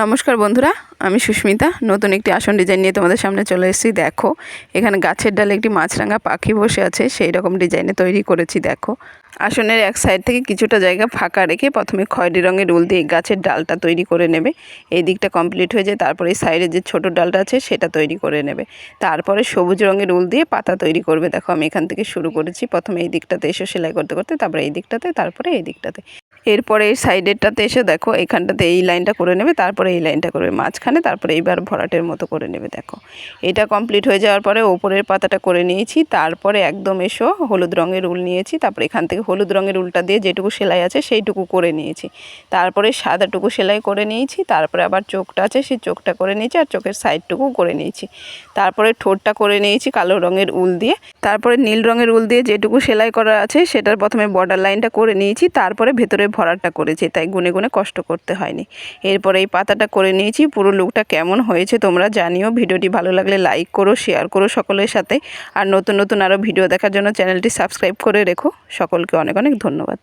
নমস্কার বন্ধুরা। আমি সুস্মিতা, নতুন একটি আসন ডিজাইন নিয়ে তোমাদের সামনে চলে এসেছি। দেখো, এখানে গাছের ডালে একটি মাছরাঙা পাখি বসে আছে, সেই রকম ডিজাইনে তৈরি করেছি, দেখো। আসনের এক সাইড থেকে কিছুটা জায়গা ফাঁকা রেখে প্রথমে খয়েরি রঙের উল দিয়ে গাছের ডালটা তৈরি করে নেবে। এই দিকটা কমপ্লিট হয়ে যায়, তারপরে এই সাইডে যে ছোট ডালটা আছে, সেটা তৈরি করে নেবে। তারপরে সবুজ রঙের উল দিয়ে পাতা তৈরি করবে। দেখো, আমি এখান থেকে শুরু করেছি, প্রথমে এই দিকটাতে এসে সেলাই করতে করতে, তারপরে এই দিকটাতে, তারপরে এই দিকটাতে। এরপরে এই সাইডেরটাতে এসে দেখো, এখানটাতে এই লাইনটা করে নেবে, তারপরে এই লাইনটা করবে। মাঝখানে তারপরে এইবার ভরাটের মতো করে নেবে, দেখো। এটা কমপ্লিট হয়ে যাওয়ার পরে ওপরের পাতাটা করে নিয়েছি, তারপরে একদম এসো, হলুদ রঙের উল নিয়েছি, তারপরে এখান থেকে হলুদ রঙের উলটা দিয়ে যেটুকু সেলাই আছে সেইটুকু করে নিয়েছি। তারপরে সাদাটুকু সেলাই করে নিয়েছি, তারপরে আবার চোখটা আছে সেই চোখটা করে নিয়েছি আর চোখের সাইডটুকু করে নিয়েছি। তারপরে ঠোঁটটা করে নিয়েছি কালো রঙের উল দিয়ে, তারপরে নীল রঙের উল দিয়ে যেটুকু সেলাই করা আছে সেটার প্রথমে বর্ডার লাইনটা করে নিয়েছি, তারপরে ভেতরে ভরাটটা করেছি, তাই গুনে গুনে কষ্ট করতে হয়নি। এরপরে এই পাতাটা করে নিয়েছি, পুরো লুকটা কেমন হয়েছে তোমরা জানিও। ভিডিওটি ভালো লাগলে লাইক করো শেয়ার করো সকলের সাথে। আর নতুন নতুন আরও ভিডিও দেখার জন্য চ্যানেলটি সাবস্ক্রাইব করে রেখো। সকলকে অনেক অনেক ধন্যবাদ।